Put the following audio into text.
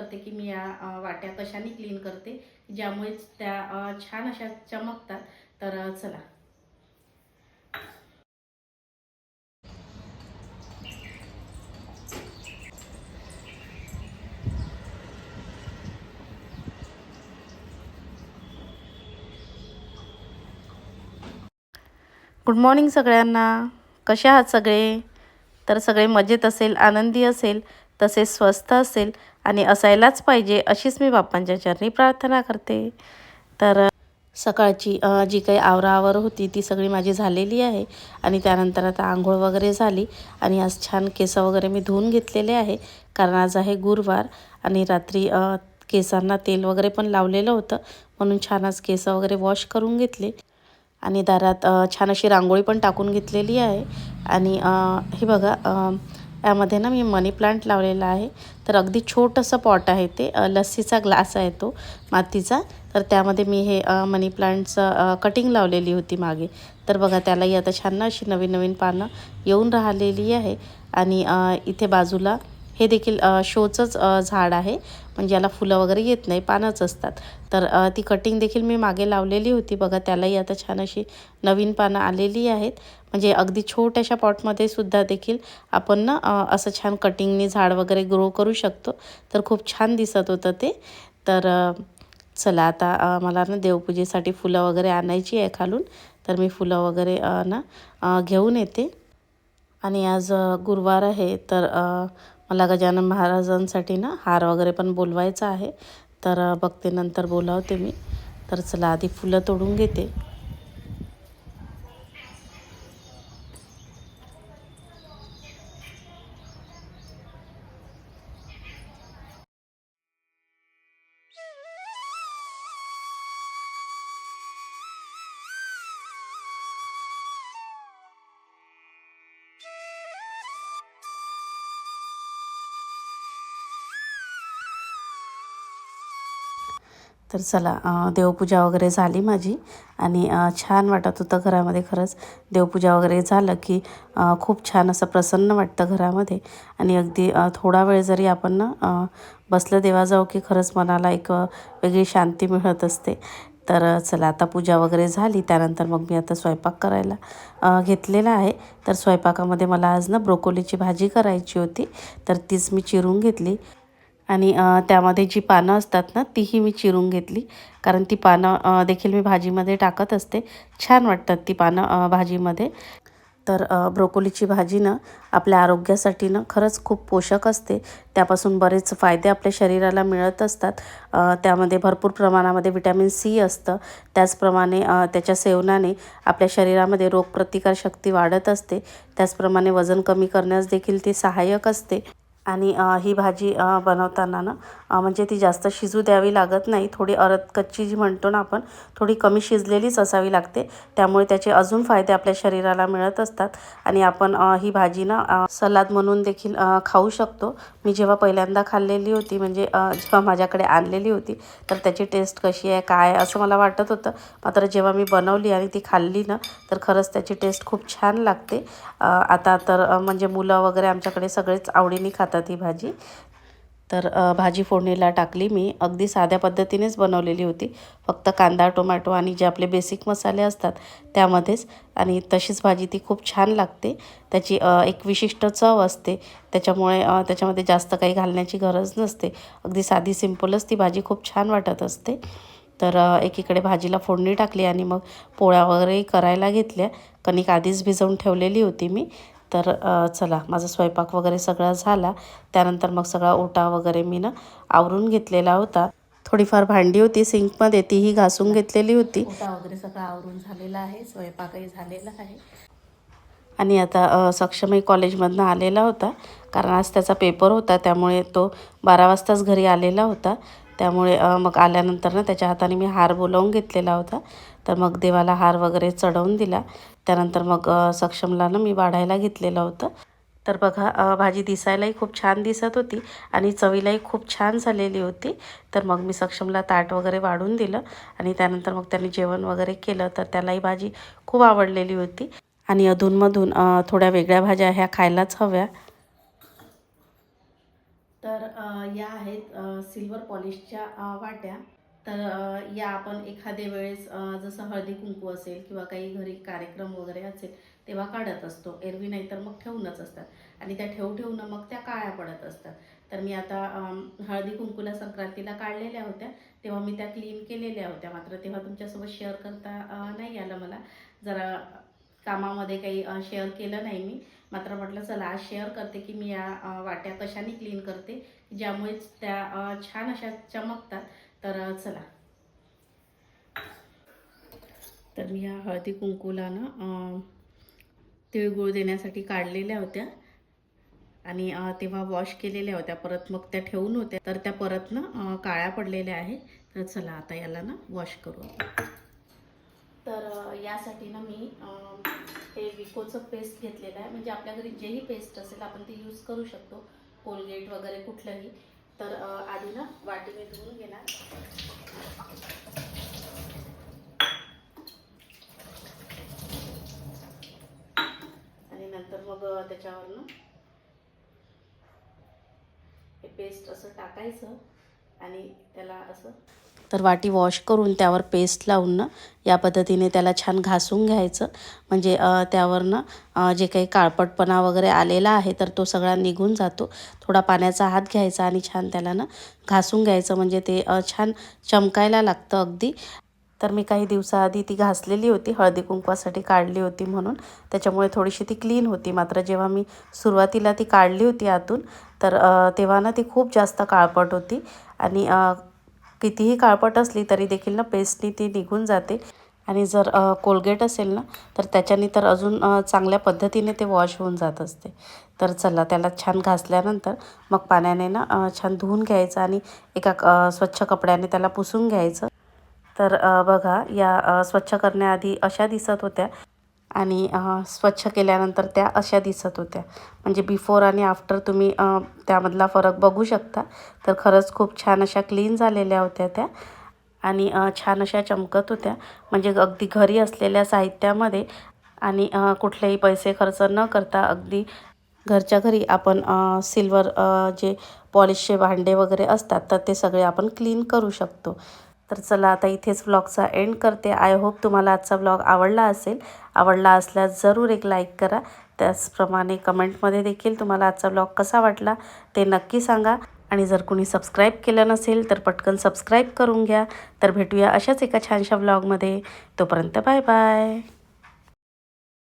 करते की मी या वाट्या कशाने क्लीन करते ज्यामुळे त्या छान अशा चमकतात. तर चला. गुड मॉर्निंग सगळ्यांना. कसे आहात सगळे? तर सगळे मजेत असेल आनंदी असेल. तसेच स्वस्थ असेल आणि असायलाच पाहिजे अशीच मी बाप्पांच्या चरणी प्रार्थना करते. तर सकाळची जी काही आवराआवर होती ती सगळी माझी झालेली आहे आणि त्यानंतर आता आंघोळ वगैरे झाली आणि आज छान केस वगैरे मी धुवून घेतलेले आहे कारण आज आहे गुरुवार आणि रात्री केसांना तेल वगैरे पण लावलेलं होतं म्हणून छान आज केस वगैरे वॉश करून घेतले आणि दारात छान अशी रांगोळी पण टाकून घेतलेली आहे. आणि हे बघा यामध्ये ना मी मनी प्लांट लावलेला आहे. तर अगदी छोटंसं पॉट आहे ते. लस्सीचा ग्लास आहे तो मातीचा. तर त्यामध्ये मी हे मनी प्लांटचं कटिंग लावलेली होती मागे. तर बघा त्यालाही आता छान अशी नवीन नवीन पानं येऊन राहिलेली आहे. आणि इथे बाजूला हे देखील शोचंच झाड आहे. म्हणजे याला फुलं वगैरे येत नाही पानंच असतात. तर ती कटिंग देखील मी मागे लावलेली होती. बघा त्यालाही आता छान अशी नवीन पानं आलेली आहेत. म्हणजे अगदी छोट्याशा पॉटमध्ये सुद्धा देखील आपण ना असं छान कटिंगने झाड वगैरे ग्रो करू शकतो. तर खूप छान दिसत होतं ते. तर चला आता मला ना देवपूजेसाठी फुलं वगैरे आणायची आहे खालून. तर मी फुलं वगैरे ना घेऊन येते. आणि आज गुरुवार आहे. तर मला गजानन महाराजांसाठी ना हार वगैरे पण बोलवायचा आहे. तर बघते नंतर बोलावते मी. तर चला आधी फुलं तोडून घेते. तर चला देवपूजा वगैरे झाली माझी. आणि छान वाटत होतं घरामध्ये खरंच. देवपूजा वगैरे झालं की खूप छान असं प्रसन्न वाटतं घरामध्ये. आणि अगदी थोडा वेळ जरी आपण ना बसलं देवाजवळ की खरंच मनाला एक वेगळी शांती मिळत असते. तर चला आता पूजा वगैरे झाली. त्यानंतर मग मी आता स्वयंपाक करायला घेतलेला आहे. तर स्वयंपाकामध्ये मला आज ना ब्रोकोलीची भाजी करायची होती. तर तीच मी चिरून घेतली. आणि त्यामध्ये जी पानं असतात ना तीही मी चिरून घेतली. कारण ती पानं देखील मी भाजीमध्ये टाकत असते. छान वाटतात ती पानं भाजीमध्ये. तर ब्रोकोलीची भाजी ना आपल्या आरोग्यासाठी ना खरंच खूप पोषक असते. त्यापासून बरेच फायदे आपल्या शरीराला मिळत असतात. त्यामध्ये भरपूर प्रमाणामध्ये विटॅमिन सी असतं. त्याचप्रमाणे त्याच्या सेवनाने आपल्या शरीरामध्ये रोगप्रतिकारशक्ती वाढत असते. त्याचप्रमाणे वजन कमी करण्यास देखील ती सहाय्यक असते. आणि ही भाजी बनवताना ना म्हणजे ती जास्त शिजू द्यावी लागत नाही. थोडी अरद कच्ची जी म्हणतो ना आपण थोडी कमी शिजलेलीच असावी लागते. त्यामुळे त्याचे अजून फायदे आपल्या शरीराला मिळत असतात. आणि आपण ही भाजी ना सलाद म्हणून देखील खाऊ शकतो. मी जेव्हा पहिल्यांदा खाल्लेली होती म्हणजे जेव्हा माझ्याकडे आणलेली होती तर त्याची टेस्ट कशी आहे काय आहे असं मला वाटत होतं. मात्र जेव्हा मी बनवली आणि ती खाल्ली ना तर खरंच त्याची टेस्ट खूप छान लागते. आता तर म्हणजे मुलं वगैरे आमच्याकडे सगळेच आवडीने खातात. ही भाजी. तर भाजी फोडणीला टाकली मी. अगदी साध्या पद्धतीनेच बनवलेली होती. फक्त कांदा टोमॅटो आणि जे आपले बेसिक मसाले असतात त्यामध्येच. आणि तशीच भाजी ती खूप छान लागते. त्याची एक विशिष्ट चव असते. त्याच्यामुळे त्याच्यामध्ये जास्त काही घालण्याची गरज नसते. अगदी साधी सिंपलच ती भाजी खूप छान वाटत असते. तर एकीकडे भाजीला फोडणी टाकली आणि मग पोळ्या वगैरे करायला घेतल्या. कणिक आधीच भिजवून ठेवलेली होती मी. तर चला माझा स्वयंपाक वगैरे सगळा झाला. त्यानंतर मग सगळा ओटा वगैरे मी ना आवरून घेतलेला होता. थोडीफार भांडी होती सिंकमध्ये तीही घासून घेतलेली होती. ओटा वगैरे सगळं आवरून झालेला आहे स्वयंपाकही झालेला आहे. आणि आता सक्षमही कॉलेजमधनं आलेला होता. कारण आज त्याचा पेपर होता त्यामुळे तो बारा वाजताच घरी आलेला होता. त्यामुळे मग आल्यानंतर ना त्याच्या हाताने मी हार बोलावून घेतलेला होता. तर मग देवाला हार वगैरे चढवून दिला. त्यानंतर मग सक्षमला ना मी वाढायला घेतलेलं होतं. तर बघा भाजी दिसायलाही खूप छान दिसत होती आणि चवीलाही खूप छान झालेली होती. तर मग मी सक्षमला ताट वगैरे वाढून दिलं आणि त्यानंतर मग त्यांनी जेवण वगैरे केलं. तर त्यालाही भाजी खूप आवडलेली होती. आणि अधूनमधून थोड्या वेगळ्या भाज्या ह्या खायलाच हव्या. तर या आहेत सिल्वर पॉलिशच्या वाट्या. तर या आपण एखाद्या वेळेस जसं हळदी कुंकू असेल किंवा काही घरी कार्यक्रम वगैरे असेल तेव्हा काढत असतो. एरवी नाही तर मग ठेवूनच असतात. आणि त्या ठेवू ठेवून मग त्या काळ्या पडत असतात. तर मी आता हळदी कुंकूला संक्रांतीला काढलेल्या होत्या. तेव्हा मी त्या क्लीन केलेल्या होत्या. मात्र तेव्हा तुमच्यासोबत शेअर करता नाही आलं मला. जरा कामामध्ये काही शेअर केलं नाही मी. मात्र म्हटलं चला आज शेअर करते की मी या वाट्या कशाने क्लीन करते? ज्यामुळेच त्या छान अशा चमकतात. तर चला. तर मी या हळदी कुंकूला ना तिळगुळ देण्यासाठी काढलेल्या होत्या. आणि तेव्हा वॉश केलेल्या होत्या. परत मग त्या ठेवून होत्या. तर त्या परत ना काळ्या पडलेल्या आहे. तर चला आता याला ना वॉश करू तर यासाठी ना मी हे विकोचं पेस्ट घेतलेलं आहे. म्हणजे आपल्या घरी जेही पेस्ट असेल आपण ते यूज करू शकतो. कोलगेट वगैरे कुठलंही. तर आधी ना वाटीने धुवून घेणार. आणि नंतर मग त्याच्यावर त्याच्यावरनं हे पेस्ट असं टाकायचं आणि त्याला असं तर वाटी वॉश करून त्यावर पेस्ट लावून ना या पद्धतीने त्याला छान घासून घ्यायचं. म्हणजे त्यावर त्यावरनं जे काही काळपटपणा वगैरे आलेला आहे तर तो सगळा निघून जातो. थोडा पाण्याचा हात घ्यायचा आणि छान त्याला ना घासून घ्यायचं. म्हणजे ते छान चमकायला लागतं अगदी. तर मी काही दिवसाआधी ती घासलेली होती हळदी कुंकवासाठी काढली होती म्हणून. त्याच्यामुळे थोडीशी ती क्लीन होती. मात्र जेव्हा मी सुरुवातीला ती काढली होती आतून तर तेव्हा ना ती खूप जास्त काळपट होती. आणि कितीही काळपट असली तरी देखील ना पेस्टनी ती निघून जाते. आणि जर कोलगेट असेल ना तर त्याच्याने तर अजून चांगल्या पद्धतीने ते वॉश होऊन जात असते. तर चला त्याला छान घासल्यानंतर मग पाण्याने ना छान धुवून घ्यायचं आणि एका स्वच्छ कपड्याने त्याला पुसून घ्यायचं. तर बघा या स्वच्छ करण्याआधी अशा दिसत होत्या. आणि स्वच्छ केल्यानंतर त्या अशा दिसत होत्या. म्हणजे बिफोर आणि आफ्टर तुम्ही त्यामधला फरक बघू शकता. तर खरंच खूप छान अशा क्लीन झालेल्या होत्या त्या. आणि छान अशा चमकत होत्या. म्हणजे अगदी घरी असलेल्या साहित्यामध्ये आणि कुठलेही पैसे खर्च न करता अगदी घरच्या घरी आपण सिल्वर जे पॉलिशचे भांडे वगैरे असतात तर ते सगळे आपण क्लीन करू शकतो. तर चला आता इथेच व्लॉगचा एंड करते. आय होप तुम्हाला आजचा व्लॉग आवडला असेल. आवडला असल्यास जरूर एक लाईक करा. त्याचप्रमाणे कमेंटमध्ये देखील तुम्हाला आजचा व्लॉग कसा वाटला ते नक्की सांगा. आणि जर कुणी सबस्क्राईब केलं नसेल तर पटकन सबस्क्राईब करून घ्या. तर भेटूया अशाच एका छानशा व्लॉगमध्ये तोपर्यंत बाय बाय